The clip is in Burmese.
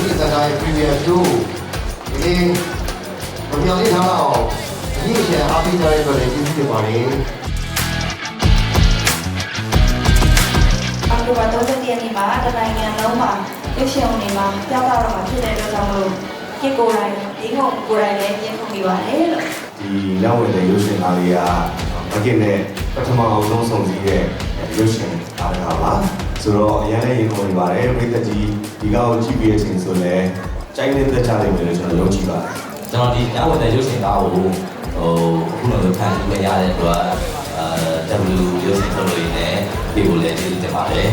ဝင်လေဒုတိယစကားရဲ့ previous 2ဒီနေ့ဘယ်လိုလဲထားအောင်ဒီအရှင်အားပေးကြတဲ့အတွက်လည်းကျေးဇူးတင်ပါတယ်အောက်တိုဘာ30ရက်နေ့မှာတနိုင်ငံလုံးမှာရုပ်ရှင်ဝင်တွေမှာပြောက်တော့မှာဖြစ်တဲ့အတွက်ကြောင့်မလို့ဒီကိုယ်တိုင်ဒီကုန်းကိုယ်တိုင်လည်းပြင်ထုတ်နေပါတယ်လို့ဒီလက်ဝင်တဲ့ရုပ်ရှင်သားလေးကမကင်နဲ့ပထမအောင်ဆုံးဆောင်စည်းတဲ့ရုပ်ရှင်သားတစ်ခါပါ ဆိုတော့အရင်လည်းရင်ကုန်နေပါတယ်ပရိသတ်ကြီးဒီကောက်ကြည့်ပြီးတဲ့အချိန်ဆိုလည်းကြိုင်းနေတဲ့ကြလိမ့်မယ်လို့ကျွန်တော်ယုံကြည်ပါတယ်ကျွန်တော်ဒီညဝင်တဲ့ရုပ်ရှင်သားကိုဟိုအခုလိုခံယူရတဲ့အတွက်အဲ W ရုပ်ရှင်ထုတ်လို့ရင်းနဲ့ဒီကိုလည်းကျေးဇူးတင်ပါတယ်